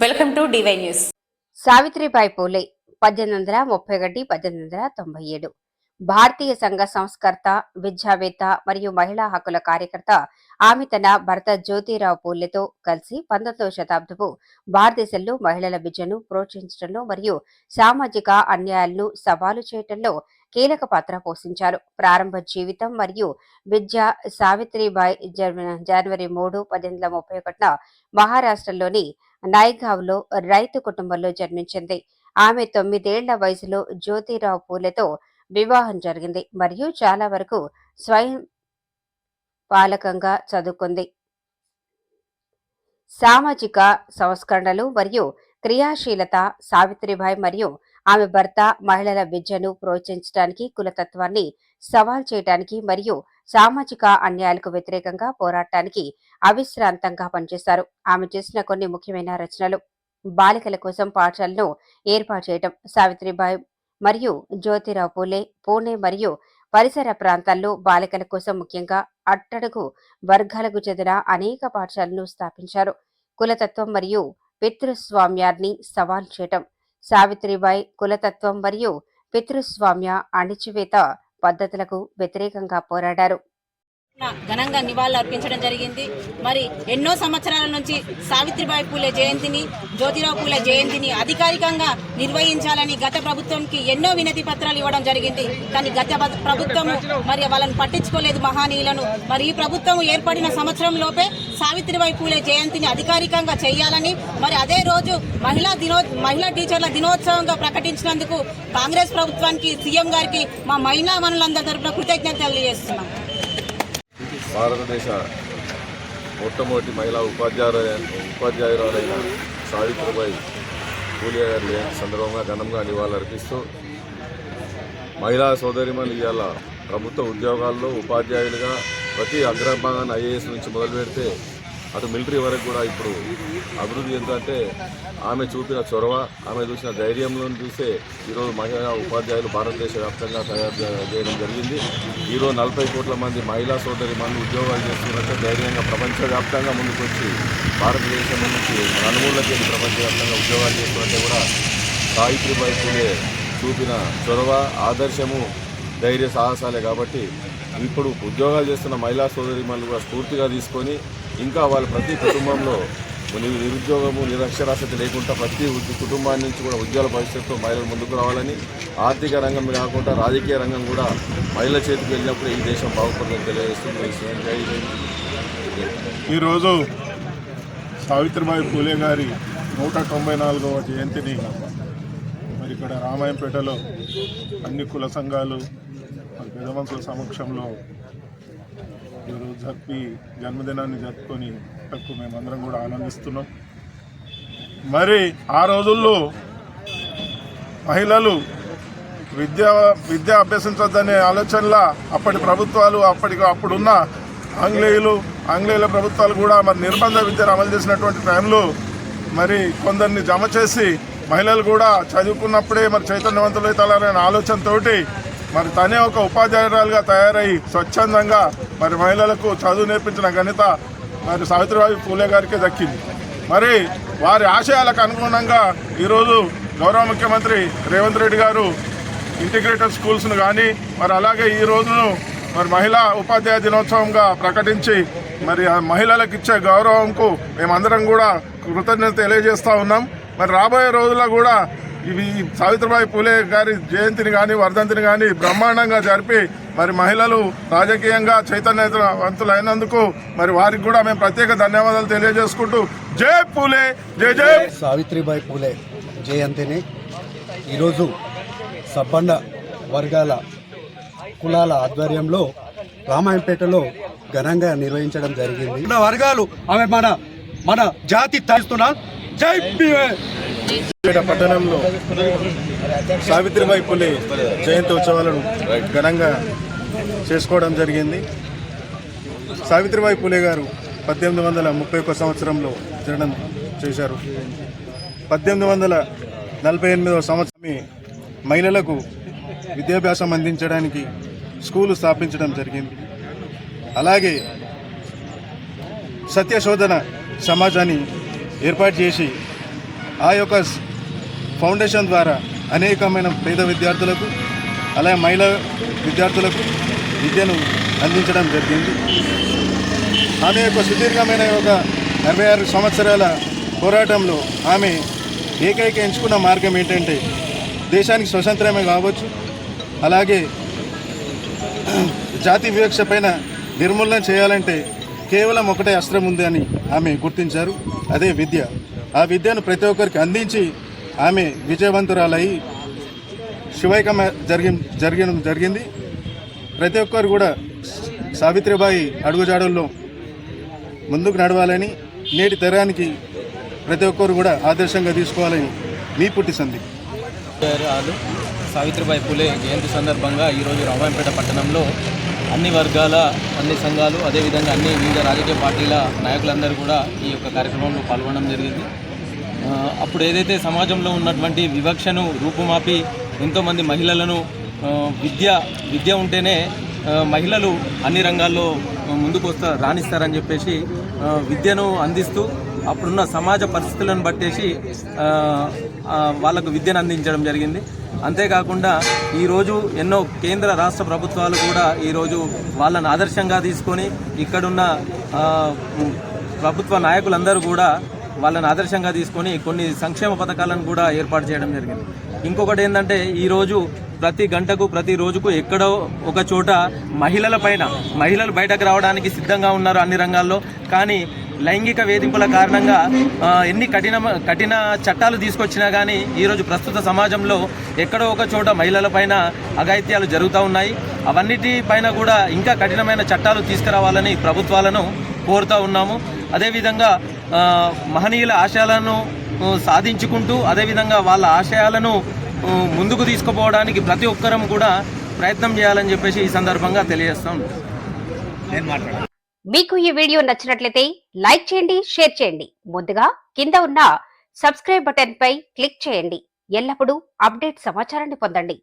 Welcome to DY news. Savitribai Phule పద్దెనిమిది వందల ముప్పై ఒకటి పద్దెనిమిది వందల తొంభై ఏడు. భారతీయ సంఘ సంస్కర్త విద్యావేత్త మరియు మహిళా హక్కుల కార్యకర్త ఆమె తన భర్త జ్యోతిరావు పూలేతో కలిసి పంతొమ్మిదవ శతాబ్దపు భారతదేశంలో మహిళల విద్యను ప్రోత్సహించడంలో మరియు సామాజిక అన్యాయాలను సవాలు చేయటంలో కీలక పాత్ర పోషించారు. ప్రారంభ జీవితం మరియు విద్య సావిత్రిబాయి జన్ జనవరి మూడు పద్దెనిమిది వందల ముప్పై ఒకటిన మహారాష్ట్రలోని నాయ్గావ్లో రైతు కుటుంబంలో జన్మించింది. ఆమె తొమ్మిదేళ్ళ వయసులో జ్యోతిరావు పూలెతో వివాహం జరిగింది మరియు చాలా వరకు స్వయం పాలకంగా చదువుకుంది. సామాజిక సంస్కరణలు మరియు క్రియాశీలత సావిత్రిబాయి మరియు ఆమె భర్త మహిళల విద్యను ప్రోత్సహించడానికి కులతత్వాన్ని సవాల్ చేయడానికి మరియు సామాజిక అన్యాయాలకు వ్యతిరేకంగా పోరాటానికి అవిశ్రాంతంగా పనిచేశారు ఆమె చేసిన కొన్ని ముఖ్యమైన రచనలు. బాలికల కోసం పాఠశాలను ఏర్పాటు చేయడం సావిత్రిబాయి మరియు జ్యోతిరావు పూలే పూణే మరియు పరిసర ప్రాంతాల్లో బాలికల కోసం ముఖ్యంగా అట్టడుగు వర్గాలకు చెందిన అనేక పాఠశాలను స్థాపించారు. కులతత్వం మరియు పితృస్వామ్యాన్ని సవాల్ చేయటం సావిత్రిబాయి కులతత్వం మరియు పితృస్వామ్య అణిచివేత పద్ధతులకు వ్యతిరేకంగా పోరాడారు. ఘనంగా నివాళులు అర్పించడం జరిగింది. మరి ఎన్నో సంవత్సరాల నుంచి సావిత్రిబాయి పూలే జయంతిని జ్యోతిరావు పూలే జయంతిని అధికారికంగా నిర్వహించాలని గత ప్రభుత్వంకి ఎన్నో వినతి పత్రాలు ఇవ్వడం జరిగింది. కానీ గత ప్రభుత్వము మరి వాళ్ళని పట్టించుకోలేదు మహానీయులను. మరి ఈ ప్రభుత్వం ఏర్పడిన సంవత్సరం లోపే సావిత్రిబాయి పూలే జయంతిని అధికారికంగా చేయాలని మరి అదే రోజు మహిళా దినో మహిళా టీచర్ల దినోత్సవంగా ప్రకటించినందుకు కాంగ్రెస్ ప్రభుత్వానికి సీఎం గారికి మా మహిళా మనులందరి తరఫున కృతజ్ఞతలు తెలియజేస్తున్నాం. భారతదేశ మొట్టమొదటి మహిళా ఉపాధ్యాయులు ఉపాధ్యాయురాలైన సావిత్రిబాయి పూలియా గారి జయంతి సందర్భంగా ఘనంగా నివాళులర్పిస్తూ మహిళా సోదరిమణులు ఇవాళ ప్రభుత్వ ఉద్యోగాల్లో ఉపాధ్యాయులుగా ప్రతి అగ్రభాగాన్ని ఐఏఎస్ నుంచి మొదలు పెడితే అటు మిలిటరీ వరకు కూడా ఇప్పుడు అభివృద్ధి ఏంటంటే ఆమె చూపిన చొరవ ఆమె చూసిన ధైర్యంలో చూసే ఈరోజు మహిళా ఉపాధ్యాయులు భారతదేశ వ్యాప్తంగా తయారు చేయడం జరిగింది. ఈరోజు నలభై కోట్ల మంది మహిళా సోదరి మంది ఉద్యోగాలు చేస్తున్నట్టు ధైర్యంగా ప్రపంచవ్యాప్తంగా ముందుకొచ్చి భారతదేశం నుంచి నలుమూలకి వెళ్ళి ప్రపంచవ్యాప్తంగా ఉద్యోగాలు చేస్తున్నట్టే కూడా సావిత్రిబాయి పూలే చూపిన చొరవ ఆదర్శము ధైర్య సాహసాలే కాబట్టి ఇప్పుడు ఉద్యోగాలు చేస్తున్న మహిళా సోదరిమణులు కూడా స్ఫూర్తిగా తీసుకొని ఇంకా వాళ్ళ ప్రతి కుటుంబంలో నిరుద్యోగము నిరక్షరాస్యత లేకుండా ప్రతి ఉద్య- కుటుంబాన్ని నుంచి కూడా ఉద్యోగ భవిష్యత్తు మహిళలు ముందుకు రావాలని ఆర్థిక రంగం కాకుండా రాజకీయ రంగం కూడా మహిళల చేతికి వెళ్ళినప్పుడు ఈ దేశం బాగుపడుతుందని తెలియజేస్తుంది. ఈరోజు సావిత్రిబాయి పూలే గారి నూట తొంభై నాలుగవ జయంతిని మరి ఇక్కడ రామాయంపేటలో అన్ని కుల సంఘాలు మరి పెద్ద మనుషుల సమక్షంలో జరిపి జన్మదినాన్ని జరుపుకొని తక్కువ మేమందరం కూడా ఆనందిస్తున్నాం. మరి ఆ రోజుల్లో మహిళలు విద్య విద్య అభ్యసించొద్దనే ఆలోచనల అప్పటి ప్రభుత్వాలు అప్పటికి అప్పుడున్న ఆంగ్లేయులు ఆంగ్లేయుల ప్రభుత్వాలు కూడా మరి నిర్బంధ విద్యను అమలు చేసినటువంటి టైంలో మరి కొందరిని జమ చేసి మహిళలు కూడా చదువుకున్నప్పుడే మరి చైతన్యవంతులు అవుతారనే ఆలోచనతోటి మరి తనే ఒక ఉపాధ్యాయురాలుగా తయారై స్వచ్ఛందంగా మరి మహిళలకు చదువు నేర్పించిన ఘనత మరి సావిత్రిబాయి పూలే గారికి దక్కింది. మరి వారి ఆశయాలకు అనుగుణంగా ఈరోజు గౌరవ ముఖ్యమంత్రి రేవంత్ రెడ్డి గారు ఇంటిగ్రేటెడ్ స్కూల్స్ను కానీ మరి అలాగే ఈ రోజును మరి మహిళా ఉపాధ్యాయ దినోత్సవంగా ప్రకటించి మరి మహిళలకు ఇచ్చే గౌరవంకు మేమందరం కూడా కృతజ్ఞత తెలియజేస్తూ ఉన్నాం. మరి రాబోయే రోజుల్లో కూడా ఇవి సావిత్రిబాయి పూలే గారి జయంతిని కానీ వర్ధంతిని కానీ బ్రహ్మాండంగా జరిపి మరి మహిళలు రాజకీయంగా చైతన్యవంతులైనందుకు మరి వారికి కూడా మేము ప్రత్యేక ధన్యవాదాలు తెలియజేసుకుంటూ జై పూలే జై జై. సావిత్రిబాయి పూలే జయంతిని ఈరోజు సబ్బండ వర్గాల కులాల ఆధ్వర్యంలో రామాయంపేటలో ఘనంగా నిర్వహించడం జరిగింది. వర్గాలు ఆమె మన మన జాతి తలుస్తున్నా జై పట్టణంలో సావిత్రిబాయి పులి జయంతి ఉత్సవాలను ఘనంగా చేసుకోవడం జరిగింది. సావిత్రిబాయి పులే గారు పద్దెనిమిది వందల ముప్పై ఒక్క సంవత్సరంలో జననం చేశారు. పద్దెనిమిది వందల నలభై ఎనిమిదవ సంవత్సరం మహిళలకు విద్యాభ్యాసం అందించడానికి స్కూలు స్థాపించడం జరిగింది. అలాగే సత్యశోధన సమాజాన్ని ఏర్పాటు చేసి ఆ యొక్క ఫౌండేషన్ ద్వారా అనేకమైన పేద విద్యార్థులకు అలాగే మహిళా విద్యార్థులకు విద్యను అందించడం జరిగింది. ఆమె యొక్క సుదీర్ఘమైన ఒక అరవై ఆరు సంవత్సరాల పోరాటంలో ఆమె ఏకైక ఎంచుకున్న మార్గం ఏంటంటే దేశానికి స్వతంత్రమే కావచ్చు అలాగే జాతి వివక్ష పైన నిర్మూలన చేయాలంటే కేవలం ఒకటే అస్త్రం ఉంది అని ఆమె గుర్తించారు. అదే విద్య. ఆ విద్యను ప్రతి ఒక్కరికి అందించి ఆమె విజయవంతురాలై శివైకమ జరిగి జరిగిన జరిగింది. ప్రతి ఒక్కరు కూడా సావిత్రిబాయి అడుగుజాడల్లో ముందుకు నడవాలని నేటి తరానికి ప్రతి ఒక్కరు కూడా ఆదర్శంగా తీసుకోవాలని మీ పుట్టి సంధి. సావిత్రిబాయి పులే జయంతి సందర్భంగా ఈరోజు రామాయంపేట పట్టణంలో అన్ని వర్గాల అన్ని సంఘాలు అదేవిధంగా అన్ని వివిధ రాజకీయ పార్టీల నాయకులందరూ కూడా ఈ యొక్క కార్యక్రమంలో పాల్గొనడం జరిగింది. అప్పుడు ఏదైతే సమాజంలో ఉన్నటువంటి వివక్షను రూపుమాపి ఎంతోమంది మహిళలను విద్య విద్య ఉంటేనే మహిళలు అన్ని రంగాల్లో ముందుకు వస్తా రాణిస్తారని చెప్పేసి విద్యను అందిస్తూ అప్పుడున్న సమాజ పరిస్థితులను బట్టేసి వాళ్ళకు విద్యను అందించడం జరిగింది. అంతేకాకుండా ఈరోజు ఎన్నో కేంద్ర రాష్ట్ర ప్రభుత్వాలు కూడా ఈరోజు వాళ్ళని ఆదర్శంగా తీసుకొని ఇక్కడున్న ప్రభుత్వ నాయకులందరూ కూడా వాళ్ళని ఆదర్శంగా తీసుకొని కొన్ని సంక్షేమ పథకాలను కూడా ఏర్పాటు చేయడం జరిగింది. ఇంకొకటి ఏంటంటే ఈరోజు ప్రతి గంటకు ప్రతి రోజుకు ఎక్కడో ఒక చోట మహిళల పైన మహిళలు బయటకు రావడానికి సిద్ధంగా ఉన్నారు అన్ని రంగాల్లో. కానీ లైంగిక వేధింపుల కారణంగా ఎన్ని కఠిన కఠిన చట్టాలు తీసుకొచ్చినా కానీ ఈరోజు ప్రస్తుత సమాజంలో ఎక్కడో ఒక చోట మహిళల పైన అఘాయిత్యాలు జరుగుతూ ఉన్నాయి. అవన్నిటి పైన కూడా ఇంకా కఠినమైన చట్టాలు తీసుకురావాలని ప్రభుత్వాలను కోరుతూ ఉన్నాము. అదేవిధంగా మహనీయుల ఆశయాలను సాధించుకుంటూ అదేవిధంగా వాళ్ళ ఆశయాలను ముందుకు తీసుకుపోవడానికి ప్రతి ఒక్కరం కూడా ప్రయత్నం చేయాలని చెప్పేసి ఈ సందర్భంగా తెలియజేస్తాం మీకు ఈ వీడియో నచ్చినట్లయితే లైక్ చేయండి షేర్ చేయండి. ముందుగా కింద ఉన్న సబ్స్క్రైబ్ బటన్ పై క్లిక్ చేయండి. ఎల్లప్పుడూ అప్డేట్ సమాచారాన్ని పొందండి.